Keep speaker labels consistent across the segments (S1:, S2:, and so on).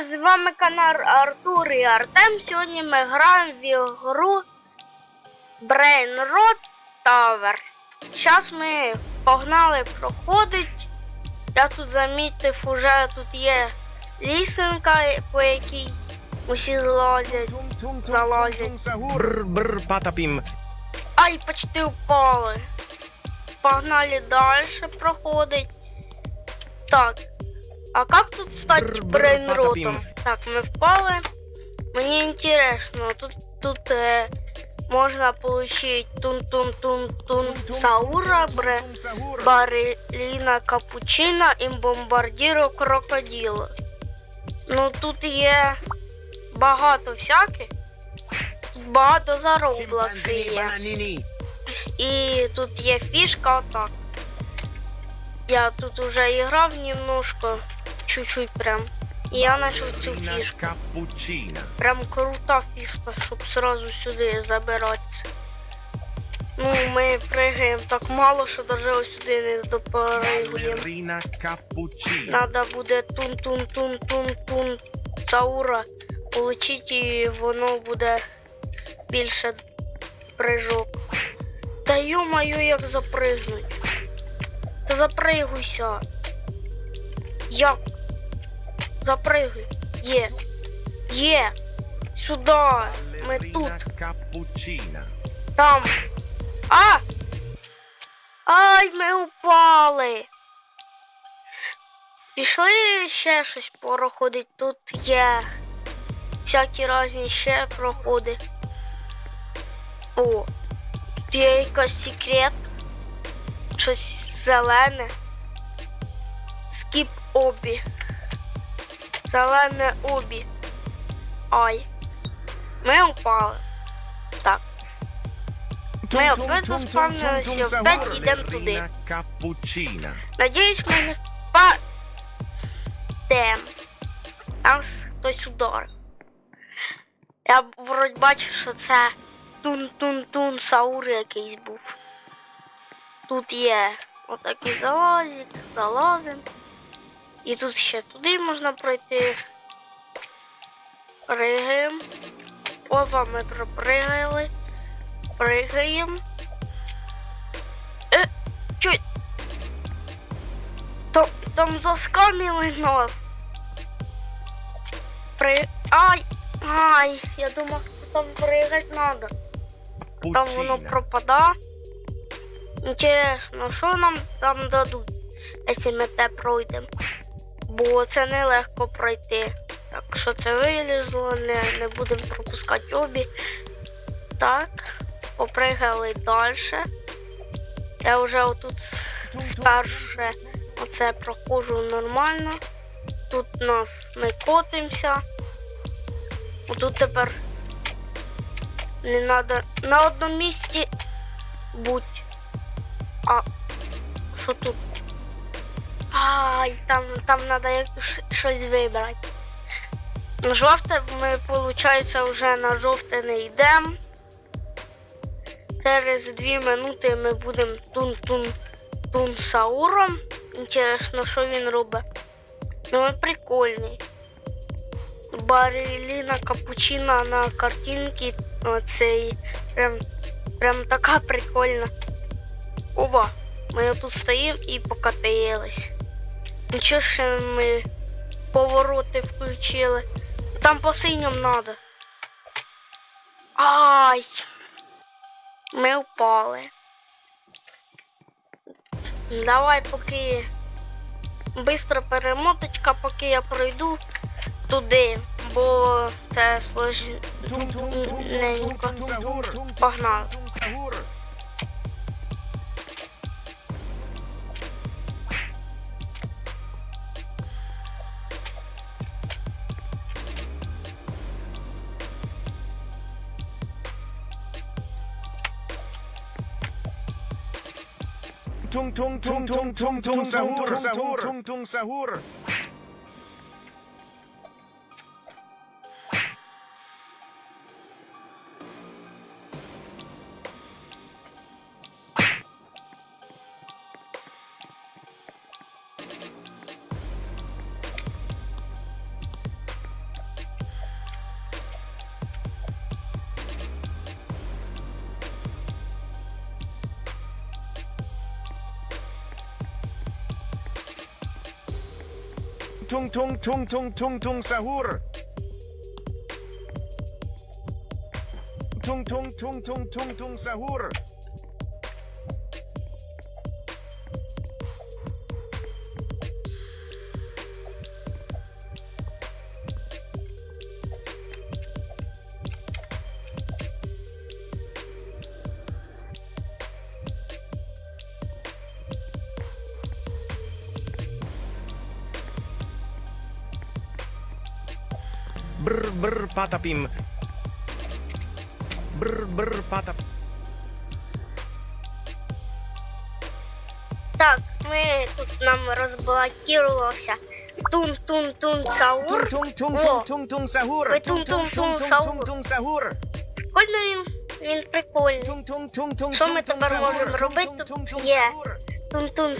S1: з вами канал Артур і Артем. Сьогодні ми граємо в ігру Brain Rot Tower. Зараз ми погнали проходить. Я тут замітив, уже тут є лісенка, по якій усі. Залазять.
S2: Патапім.
S1: Ай, почти впали. Погнали далі проходить. Так. А как тут стать брейнротом? Так, ми впали. Мені інтересно, тут, тут е, можна получить тун-тун-тун-тун Саура, бре, Бареліна Капучина і бомбардіро Крокоділо. Ну тут є багато всяких. Тут багато за Роблокси є. І тут є фішка отак. Я тут уже играв немножко, чуть-чуть прям. І я знайшов цю фішку.
S2: Капучина.
S1: Прям крута фішка, щоб сразу сюди забиратися. Ну, ми пригаємо так мало, що навіть ось сюди не допригуємо.
S2: Балерина капучина.
S1: Надо буде тун-тун-тун-тун-тун Саура получить і воно буде більше прыжок. Та ё-моё, як запригнуть. Та запригуйся. Як? Запригуй. Є. Є. Сюди. Ми тут. Там. А! Ай, ми упали. Пішли ще щось проходить. Тут є всякі різні ще проходи. О, тут є якийсь секрет. Щось зелене. Скіп обі. Зелене обі. Ай. Ми упали. Так. Ми опять заспавнилися, опять йдемо туди. Надіюсь, ми не впадем. Нас хтось ударив. Я вроді бачив, що це тун-тун-тун Саур якийсь був. Тут є отакий залазик, залазим. І тут ще туди можна пройти. Пригаємо. Опа, ми пропригали. Пригаємо. Е, чуть. Там, там заскамили нас. При... Ай! Ай! Я думав, що там пригати надо. Там воно
S2: Пучина.
S1: пропада. Інтересно, що нам там дадуть, якщо ми те пройдемо? Бо це нелегко пройти. Так що це вилізло, не, не будемо пропускати обі. Так, попригали далі. Я вже отут сперше оце проходжу нормально. Тут нас ми котимося. Отут тепер не треба на одному місці будь. А що тут? Ай, там, там треба щось вибрати. Жовте ми, виходить, вже на жовте не йдемо. Через дві минути ми будемо тун-тун-тун Сауром. Інтересно, що він робить. Ну, він прикольний. Бареліна капучина на картинці оцей. Прям, прям така прикольна. Оба, ми тут стоїмо і покатаєлись. Нічого ще ми повороти включили. Там по синьому надо. Ай! Ми впали. Давай поки бистро перемоточка, поки я пройду туди, бо це сложненько. Погнали.
S2: Tung tung tung tung tung tung sahur sahur tung tung sahur. Tung tung tung tung tung tung sahur. Tung tung tung tung tung tung sahur.
S3: Patapim. Brr, brr, patap.
S1: Так, ми тут нам розблокувався тун-тун-тун саур.
S2: Tung, tung, sahur.
S1: tung sahur. Прикольно він, він прикольний. Що ми тепер можемо робити? Тут є тун-тун.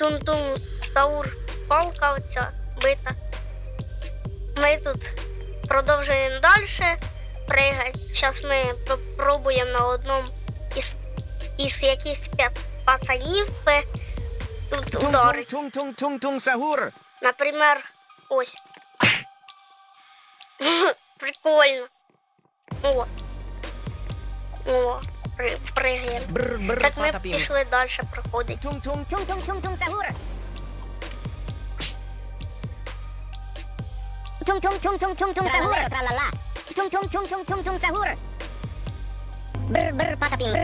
S1: Тун-тун саур. Палка оця бита. Ми тут продовжуємо далі пригати. Зараз ми попробуємо на одному із, із якихось пацанів тут ударити. Например, ось. Прикольно. О. О, при, пригаємо. Так ми пішли далі проходити.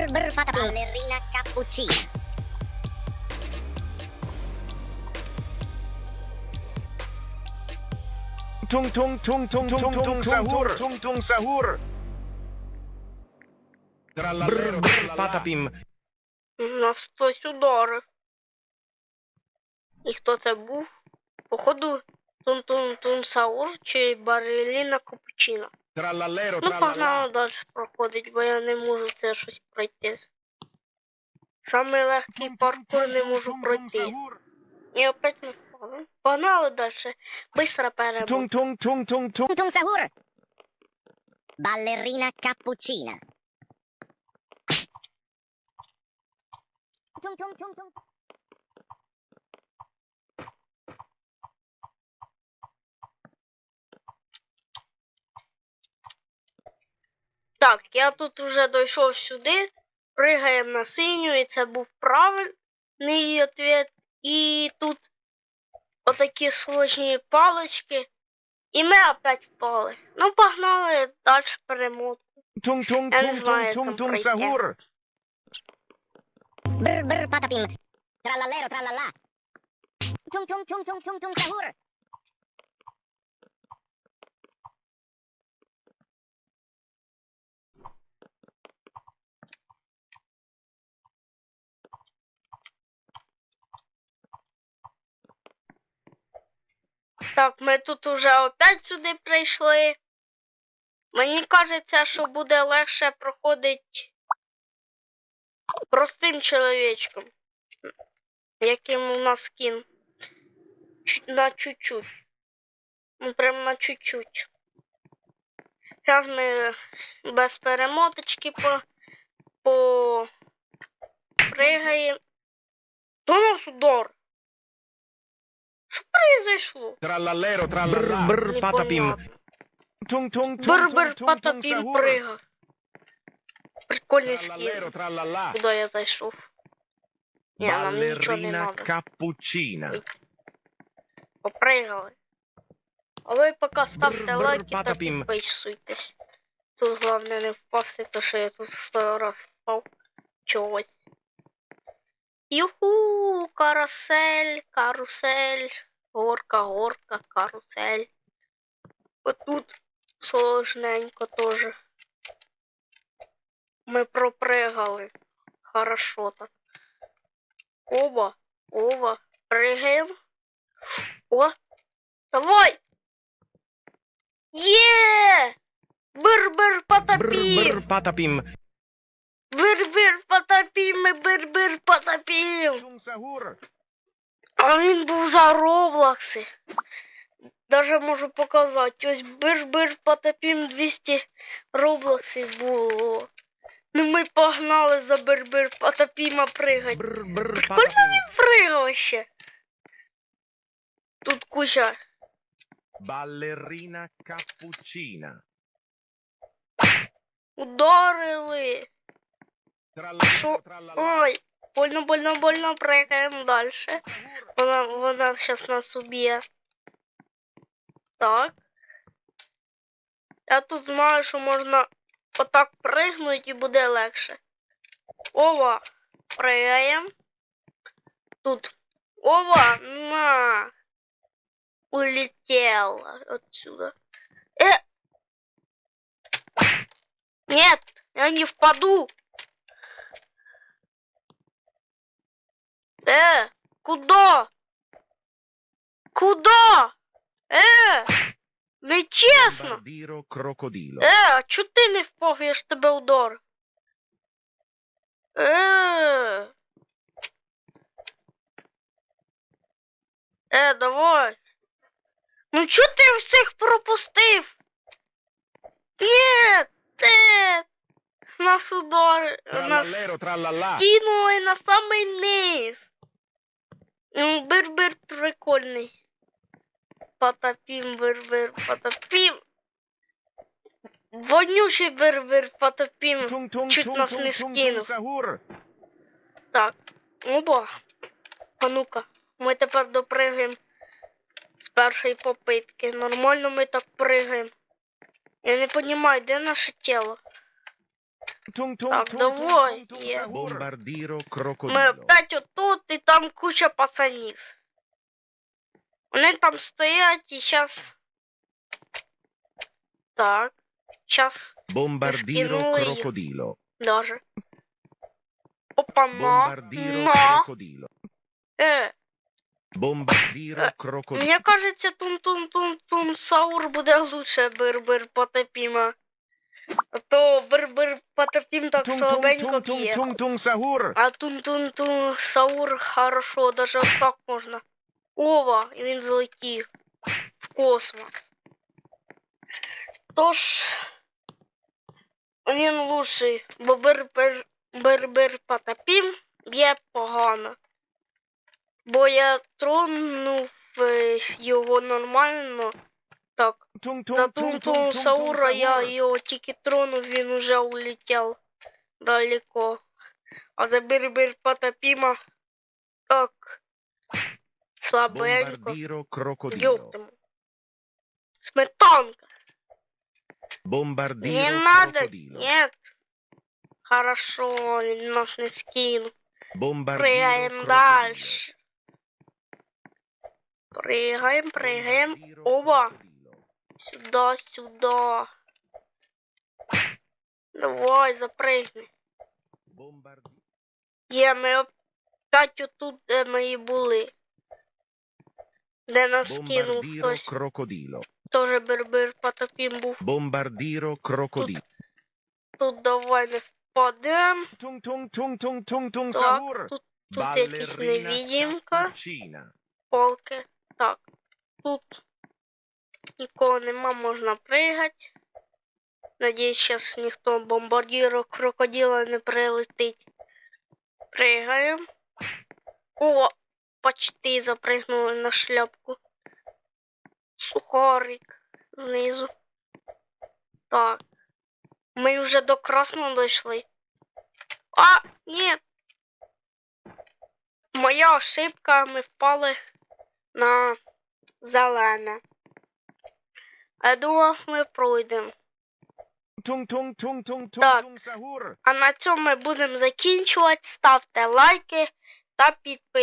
S4: Brr patapim. Ballerina cappuccina.
S2: tung tung tung tung tung tung sahur. Tung tung sahur.
S3: Brr, brr, patapim.
S1: Нас хтось ударив. І хто це був? Походу, Тун-Тун-Тун Саур чи Бареліна Капучино.
S2: Trallallero
S1: Ну, погнали далі проходить, бо я не можу це щось пройти. Самий легкий паркур не можу пройти. І опять не впали. Погнали далі. Быстро перебув.
S2: Tung tung tung tung tung.
S4: Tung
S1: Так, я тут вже дійшов сюди, пригаємо на синю, і це був правильний відповідь. І тут отакі сложні палички. І ми опять впали. Ну, погнали далі перемотку.
S2: Tung tung
S1: Я не
S2: tung
S1: знаю,
S2: tung
S1: як Так, ми тут уже опять сюди прийшли. Мені кажеться, що буде легше проходити простим чоловічком, яким у нас. Чуть- На чуть-чуть. Ну, прям на чуть-чуть. Зараз ми без перемоточки по, по пригаємо. До нас удар.
S2: Tung tung tung
S1: Бер-бер
S2: tung tung
S1: патапін
S2: sahur.
S1: прига. Прикольний скін. Куди я зайшов? Ні, нам нічого не
S3: Ballerina
S1: треба.
S3: cappuccina.
S1: Попригали. А ви поки ставте лайки та підписуйтесь. Тут головне не впасти, то що я тут сто раз впав чогось. Юху, карусель, карусель, горка, горка, карусель. Отут сложненько теж. Ми пропригали. Хорошо так. Оба, оба, пригаємо. О, давай! Бир-бир
S3: Brr,
S1: потопім!
S3: brr, patapim.
S1: Бир-бир потопім, ми бир-бир потопім! А він був за Роблокси. Даже можу показати. Ось бир-бир потопім 200 Роблоксів було. Ну ми погнали за бир-бир потопіма пригать.
S3: Brr, patapim.
S1: Пригав ще. Тут куча.
S3: Ballerina cappuccina.
S1: Ударили. Шо? Ой, больно, больно, больно, прыгаем дальше. Вона, вона сейчас нас уб'є. Так. Я тут знаю, що можна отак пригнути і буде легше. Ова, пригаємо. Тут. Ова, на. Улетела отсюда. Э! Нет, я не впаду. Э, куда? Куда? Э, нечесно. Е, а чо ти не впав, я ж тебе удар. Е. Е, давай. Ну чо ти всіх пропустив? Ні, е. Нас удар. Нас скинули на самий низ. Ну, Бир-бир прикольний. Потопім, бир-бир, потопім. Вонючий бир-бир, потопім. Чуть нас не скинув. Так, оба. А ну-ка, ми тепер допригаємо з першої попитки. Нормально ми так пригаємо. Я не розумію, де наше тіло?
S2: Tung tung
S1: є.
S2: sahur.
S1: Ми опять отут і там куча пацанів. Вони там стоять і зараз. Так. Зараз
S3: Bombardiro crocodilo.
S1: даже. Опа, на.
S3: Bombardiro
S1: На.
S3: crocodilo.
S1: Е,
S3: Bombardiro crocodilo.
S1: мені кажеться, тун-тун-тун-тун Саур буде лучше бир-бир потопіма. То бир-бир потопім так слабенько б'є.
S2: tung tung.
S1: А тун-тун-тун Саур хорошо, даже так можна. Ова, і він злетів в космос. Тож він лучший, бо бир-бир бир-бир потопім б'є погано. Бо я тронув його нормально. Так, за
S2: tung
S1: Саура я його тільки тронув, він уже улетів далеко. А за бир-бир потопіма так слабенько. Ёптему. Сметанка.
S3: Bombardiro
S1: Не надо.
S3: crocodilo.
S1: Нет. Хорошо, нас не Пригаємо
S3: crocodilo.
S1: дальше. Пригаємо.
S3: Bombardiro
S1: Оба. Сюда, сюда. Давай.
S3: Bombardi-
S1: Є, ми опять отут, де ми і були. Де нас
S3: Bombardiro
S1: хтось.
S3: crocodilo.
S1: Теж бербер потопім був.
S3: Bombardiro crocodilo.
S1: Тут давай не впадем.
S2: Tung
S1: Так, тут, тут якісь невидимка. Полки. Так. Тут нікого нема, можна пригати. Надіюсь, зараз ніхто бомбардіро крокодила не прилетить. Пригаємо. О, почти запригнули на шляпку. Сухарик знизу. Так. Ми вже до красного дійшли. А, ні. Моя ошибка, ми впали на зелене. Я думав, ми пройдемо. Так. А на цьому ми будемо закінчувати. Ставте лайки та підписуйтесь.